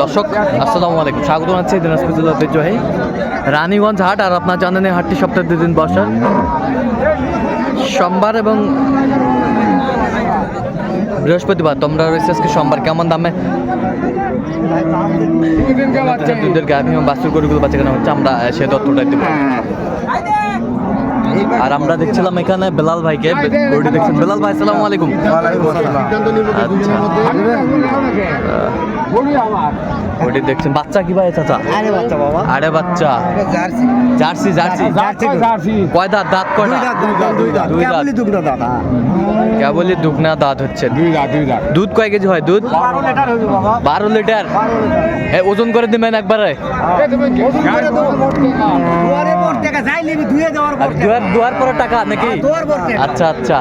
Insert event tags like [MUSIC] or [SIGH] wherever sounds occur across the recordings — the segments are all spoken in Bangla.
দর্শক, আসসালামু আলাইকুম। স্বাগত জানাচ্ছি দিনাজপুর জেলা ঐতিহ্যবাহী রানীগঞ্জ হাট আর আপনার জানেন হাটটি সপ্তাহে দুদিন বসে সোমবার এবং বৃহস্পতিবার, তোমরা রয়েছে আজকে সোমবার। কেমন দামে? দুধের গাভী এবং বাছুর গরুগুলো বাচ্চা কেনা হচ্ছে, আমরা সে তথ্যটা দেবো। আর আমরা দেখছিলাম এখানে বেলাল ভাইকে। গরুটি দেখছেন? বেলাল ভাই সালাম আলাইকুম। ওটি দেখছেন? বাচ্চা কি ভাই চাচা? আরে বাচ্চা বাবা। আরে বাচ্চা। Jersey Jersey. Jersey Jersey. কয় দাঁত? দাঁত কয়টা? দুই দাঁত দুই দাঁত দুই দাঁত। কেবলই দুগনা দাঁত হচ্ছে। দুই লাখ দুই লাখ দুধ কয় কেজি হয়? দুধ? বারো লিটার হইবে বাবা। বারো লিটার? এ ওজন করে দিবেন একবারে। দুয়ারে দুয়ার পরে টাকা নাকি? টাকা। আচ্ছা আচ্ছা।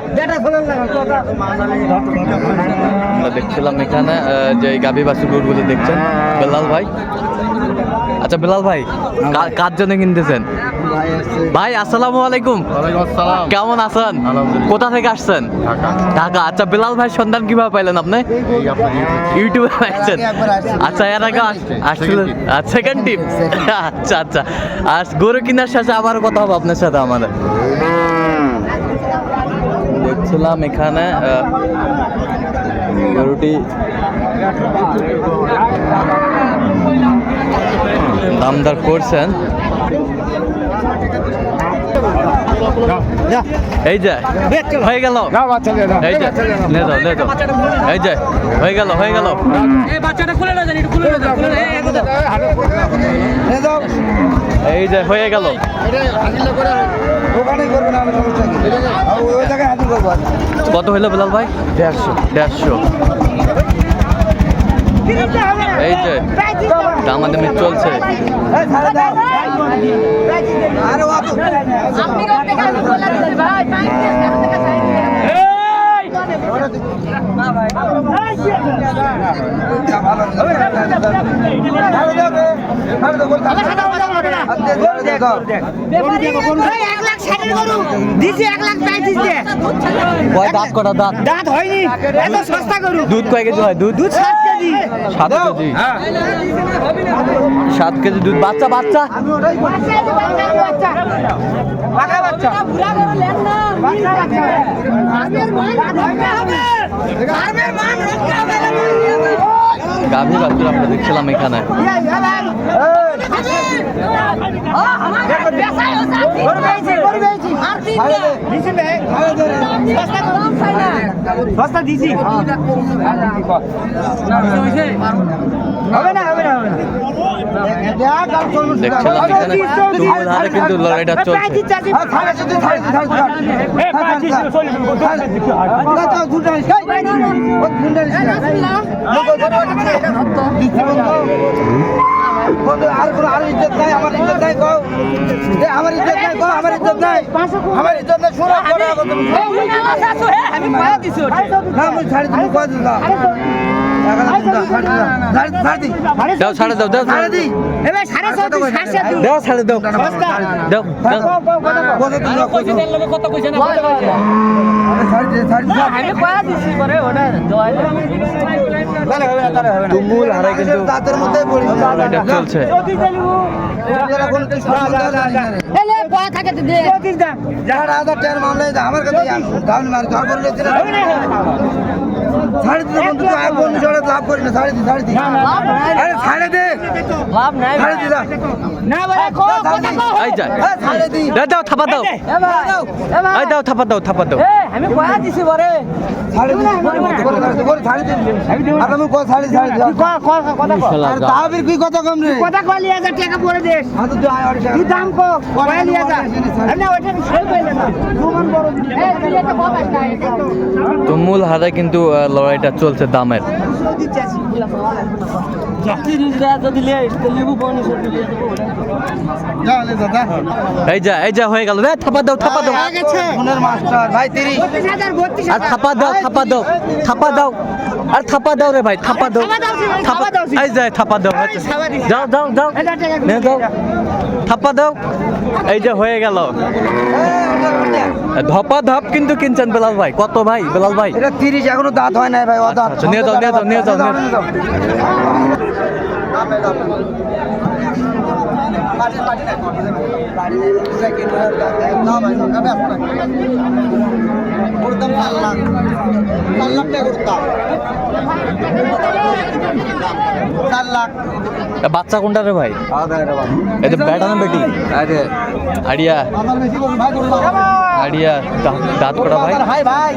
আমরা দেখছিলাম এখানে যে গাভী বাছুর গরুগুলো দেখছেন। বেলাল ভাই? আচ্ছা বেলাল ভাই কার জন্য কিনতেছেন? ভাই আসসালামু আলাইকুম। কেমন আছেন? কোথা থেকে আসছেন? ঢাকা। আচ্ছা বিলাল ভাই সন্ধান কীভাবে পাইলেন আপনি? ইউটিউব পাইছেন। আচ্ছা এর আগে আস- আসছিলেন। সেকেন্ড টিম [LAUGHS] আচ্ছা আচ্ছা আর গরু কিনার শেষে আবারও কথা হবে আপনার সাথে আমাদের দেখছিলাম এখানে গরুটি দামদার করছেন। এই যে হয়ে গেল। এই যে নে যাও নে যাও। এই যে হয়ে গেল হয়ে গেল। এই যে হয়ে গেল। ওখানে করবে না আমি সমস্যা কি আর ওই ওই জায়গায় হাজির করব আজকে। কত হইল বেলাল ভাই? দেড়শো। দেড়শো। এই যে দামাদামি চলছে। দাঁত কটা দাঁত? দাঁত হয়নি এত সস্তা গরু। দুধ কয় কেজি হয়? দুধ? দুধ সাত কেজি। সাত কেজি দুধ। বাচ্চা বাচ্চা। আমি বাচ্চা। বাচ্চা বাচ্চা বুড়া করে লেন না বাচ্চা বাচ্চা আজকের রক্ষা হবে ফার্মের রক্ষা হবে গাভী বাচ্চা আমরা দেখছিলাম এখানে আর সস্তা দিছি হবে না হবে না হবে না কিন্তু লড়াইটা চলছে আর কোনো আর ইজ্জত আমার। আমি কয়া দিছি না, আমি ছাড়ে কয় দাও। ছাড়ে দিও, দিও, ছাড়ে। এবার সাড়ে সাড়ে দাও ছাড়ে দাও দাও কত না, না। তুমুল হারে কিন্তু মধ্যে চলছে। এলে কয় থাকে তো দে যারা আধার টায়ার মামলায় আমার কাছে দাম মারি ধর করে ছাড়ে দিতে বন্ধু তো বন্ধু ছাড়া লাভ করি না ছাড়ে দি ছাড়ে দি। আরে ছাড়ে দে। লাভ নাই ছাড়ে দি। না বলে কো দি। এই যা এ, ছাড়ে দি। দাও দাও থাপা দাও। এই দাও থাপা দাও থাপা দাও। আমি কয়া দিছি ছাড়ে দি ছাড়ে দি, দি আর আমি কো দি, দি কথা কো আর কি কথা কম রে? কথা কলি হাজার টাকা পরে হাত আয় আড়ি তুই দাম কো আমি ওইটা সেল পাইলে না। বড় এটা কথা হারে কিন্তু লড়াইটা চলছে দামের। এই যা এই যা হয়ে গেল। রে থাপা দাও থাপা দাও। আর থাপা দাও থাপা দাও থাপা দাও। আর থাপা দাও রে ভাই থাপা দাও থাপা দাও এই যা থাপা দাও যাও যাও যাও নে যাও থাপা দাও এই যে হয়ে গেল ধপা ধপ কিন্তু কিনছেন বেলাল ভাই কত ভাই বেলাল ভাই এটা তিরিশ এখনও দাঁত হয় নাই ভাই ও দাঁত আচ্ছা, নিয়ে যাও, নিয়ে যাও, নিয়ে যাও, নিয়ে যাও। করতাম চার লাখ। চার লাখ টাকা করতাম চার লাখ। বাচ্চা কোনটা রে ভাই? এটা বেটা না বেটি আরে আড়িয়া। আড়িয়া দাঁত কটা ভাই? ভাই ভাই।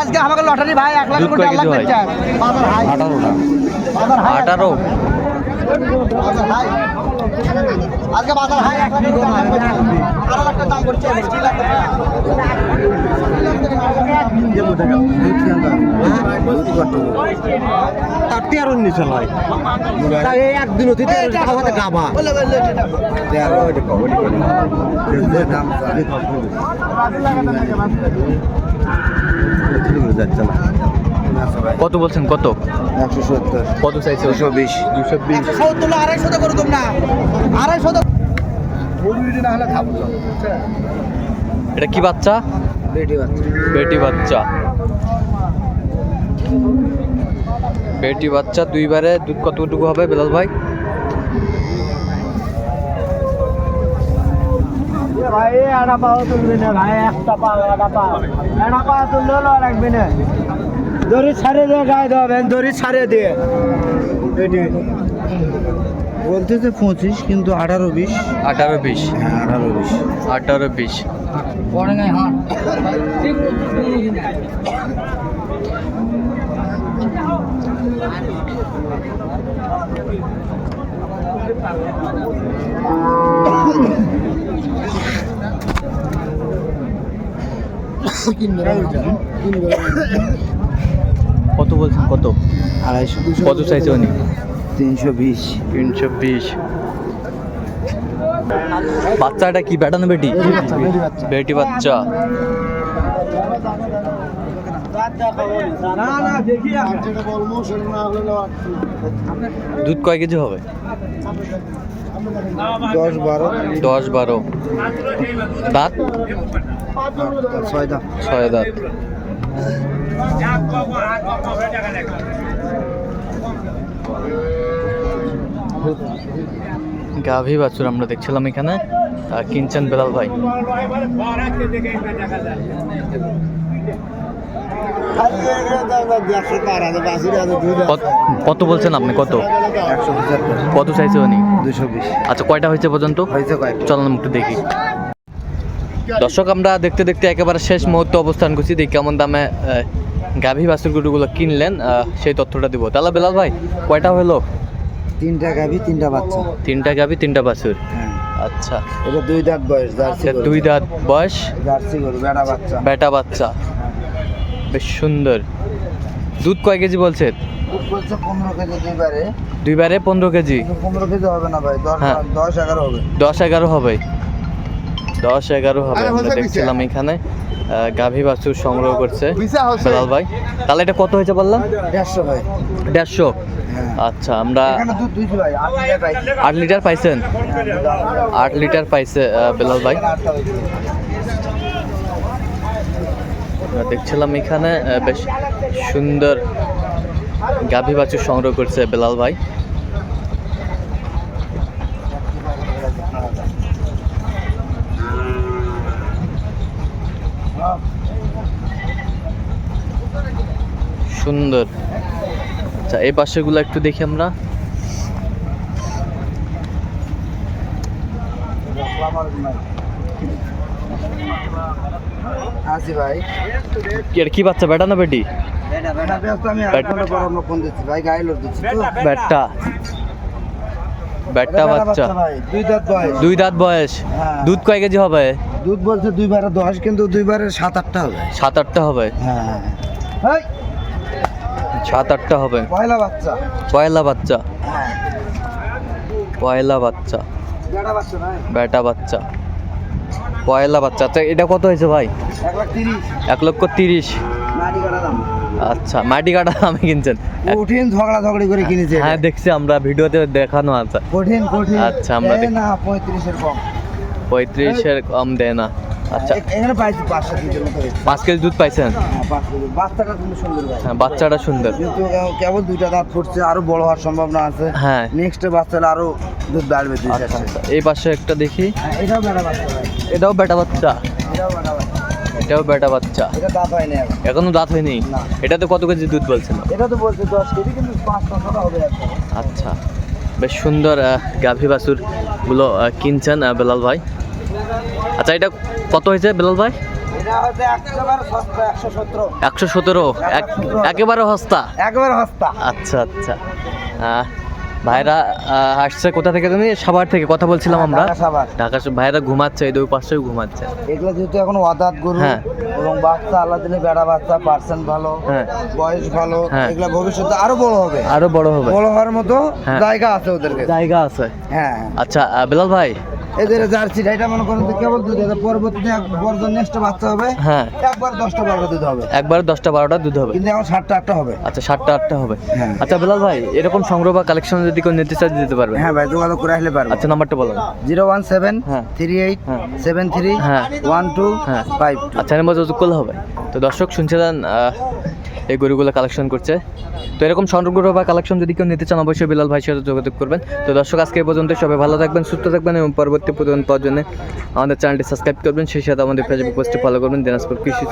আজকে আমাকে লটারি ভাই এক লাখ চার লাখ আঠারোটা আঠারো আজকে বাজার হাই এক লাখ। একদিন অতীতে গাবা কত বলছেন? কত? একশো সত্তর। কত চাইছে দুশো বিশ। দুশো বিশ। সত্তর আড়াইশো করে তোমরা আড়াইশো না হলে খাব এটা কি বাচ্চা? বেটি বাচ্চা। বেটি বাচ্চা। বেটি বাচ্চা দুইবারে দুধ কতটুকু হবে বেলাল ভাই? ভাই একটা পাও তুলবে না ভাই একটা পাও একটা পাও। একটা তুললেও রাখবে না দড়ি ছাড়ে দিয়ে গায়ে দেবেন দড়ি ছাড়ে দিয়ে বলতেছে পঁচিশ কিন্তু আঠারো বিশ। আঠারো বিশ। হ্যাঁ আঠারো বিশ। আঠারো বিশ। কত বলছেন কত? আড়াইশো কত চাইছে উনি? তিনশো বিশ। তিনশো বিশ। বাচ্চাটা কি? বেটা না বেটি? বেটি বাচ্চা না না দেখি দুধ কয় কেজি হবে? দশ বারো। দশ বারো। দাঁত? ছয় দাম ছয় দাঁত। গাভী বাছুর আমরা দেখছিলাম এখানে কিনছেন বেলাল ভাই। কত- বলছেন আপনি? কত? কত চাইছে উনি? দুশো বিশ আচ্ছা কয়টা হয়েছে পর্যন্ত? চলুন একটু দেখি। দর্শক আমরা দেখতে দেখতে একেবারে শেষ মুহূর্তে অবস্থান করছি। দেখি কেমন দামে গাভী বাছুর গরুগুলো কিনলেন সেই তথ্যটা দিব। তাহলে বেলাল ভাই কয়টা হলো? তিনটা গাভি তিনটা বাচ্চা। তিনটা গাভী তিনটা বাছুর? হ্যাঁ। আচ্ছা। এটা দুই দাঁত বয়স জার্সি দুই দাঁত বয়স? জার্সি গরু বেড়া বাচ্চা। বেটা বাচ্চা। বেশ সুন্দর। দুধ কয় কেজি বলছে? দুধ বলছে পনেরো কেজি দুইবারে। দুইবারে পনেরো কেজি? পনেরো কেজি হবে না ভাই দশ হ্যাঁ। দশ এগারো হবে। দশ এগারো হবে। দশ এগারো হবে আমরা দেখছিলাম এখানে। গাভী বাছুর সংগ্রহ করছে বেলাল ভাই। তাহলে এটা কত হয়েছে বললাম? দেড়শো ভাই। দেড়শো? হ্যাঁ। আচ্ছা আমরা আট লিটার পাইছেন? আট লিটার পাইছে বেলাল ভাই। দেখছিলাম এখানে বেশ সুন্দর গাভী বাছুর সংগ্রহ করছে বেলাল ভাই। সুন্দর। আচ্ছা এই পাশেগুলো একটু দেখি আমরা। ভাই। কি কি বাচ্চা বেটা না বেটি? ব্যাটটা ব্যাটটা বাচ্চা। দুই দাঁত বয়স। দুই দাঁত বয়স। হ্যাঁ। দুধ কয় কেজি হবে? দুধ বলছে দুইবারে দশ কিন্তু দুইবারে সাত আটটা হবে। সাত আটটা হবে। হ্যাঁ হ্যাঁ। সাত আটটা হবে। পয়লা বাচ্চা। পয়লা বাচ্চা। পয়লা বাচ্চা। বেটা বাচ্চা পয়লা বাচ্চা। আচ্ছা এটা কত হয়েছে ভাই? এক লক্ষ তিরিশ। মাটি কাটা দাম। আচ্ছা মাটি কাটা আমি কিনছেন। কঠিন ঝগড়া ঝগড়ি করে কিনেছে হ্যাঁ দেখছি আমরা ভিডিওতে দেখানো আছে। কঠিন কঠিন। আচ্ছা, আমরা না পঁয়ত্রিশের কম। পঁয়ত্রিশের কম দেয় না। আচ্ছা। এখানে পাইছি পাঁচশো কেজির মতো পাঁচ কেজি দুধ পাইছেন? হ্যাঁ। বাচ্চাটা কিন্তু সুন্দর হ্যাঁ বাচ্চাটা সুন্দর। কেবল- দুইটা দাঁত ফুটছে আরও বড় হওয়ার সম্ভাবনা আছে। হ্যাঁ। নেক্সট বাচ্চাটা আরও দুধ বাড়বে দুই আচ্ছা। আচ্ছা। এই পাশে একটা দেখি। হ্যাঁ, এটাও বেড়া বাচ্চা এটাও বেটা বাচ্চা। এটাও বেড়া বাচ্চা। এটাও বেটা বাচ্চা। এটা দাঁত হয়নি এখনও। দাঁত হয়নি। এটাতে কত কেজি দুধ বলছিল এটা তো বলছে দশ কেজি কিন্তু পাঁচ হবে আচ্ছা। বেশ সুন্দর গাভী বাছুরগুলো কিনছেন বেলাল ভাই। আচ্ছা এটা কত হয়েছে বেলাল ভাই? একশো সতেরো। একেবারে হস্তা একেবারে সস্তা। আচ্ছা আচ্ছা। ভাইরা আসছে কোথা থেকে তুমি সাভার থেকে কথা বলছিলাম আমরা। ঢাকা ভাইরা ঘুমাচ্ছে এই দুই পাশেও ঘুমাচ্ছে। এগুলো যেহেতু এখন অদাত গরু হ্যাঁ। এবং বাচ্চা আল্লাহ দিলে বেড়া বাচ্চা পার্সেন্ট ভালো হ্যাঁ। বয়স ভালো হ্যাঁ। এগুলো ভবিষ্যতে আরও বড় হবে। আরও বড় হবে। বড় হওয়ার মতো। জায়গা আছে ওদেরকে জায়গা আছে। হ্যাঁ। আচ্ছা বেলাল ভাই এদের জার্সি এটা মনে করেন কেবল দুধ হবে। পরবর্তীতে বর্জন নেক্সট বাচ্চা হবে হ্যাঁ। একবার দশটা বারোটা দুধ হবে। একবার দশটা বারোটা দুধ হবে। কিন্তু এখন সাতটা আটটা হবে। আচ্ছা সাতটা আটটা হবে। হ্যাঁ। আচ্ছা বেলাল ভাই এরকম সংগ্রহ বা কালেকশন যদি কেউ নিতে চায় দিতে পারবে। হ্যাঁ ভাই যোগাযোগ করে আসলে পারব। আচ্ছা নাম্বারটা বলুন। জিরো ওয়ান সেভেন হ্যাঁ। থ্রি এইট হ্যাঁ। সেভেন থ্রি হ্যাঁ। One two. ফাইভ আচ্ছা এর মধ্যে যোগ করলে হবে। তো দর্শক শুনছিলেন এই গরুগুলো কালেকশন করছে। তো এরকম সংগ্রহ বা কালেকশন যদি কেউ নিতে চান, অবশ্যই বিলাল ভাই সাথে যোগাযোগ করবেন। তো দর্শক, আজকে পর্যন্ত সবাই ভালো থাকবেন, সুস্থ থাকবেন এবং পরবর্তী প্রতিদিন পাওয়ার জন্য আমাদের চ্যানেলটি সাবস্ক্রাইব করবেন। সেই সাথে আমাদের ফেসবুক পোস্টে ফলো করবেন। দিনাজপুর কৃষি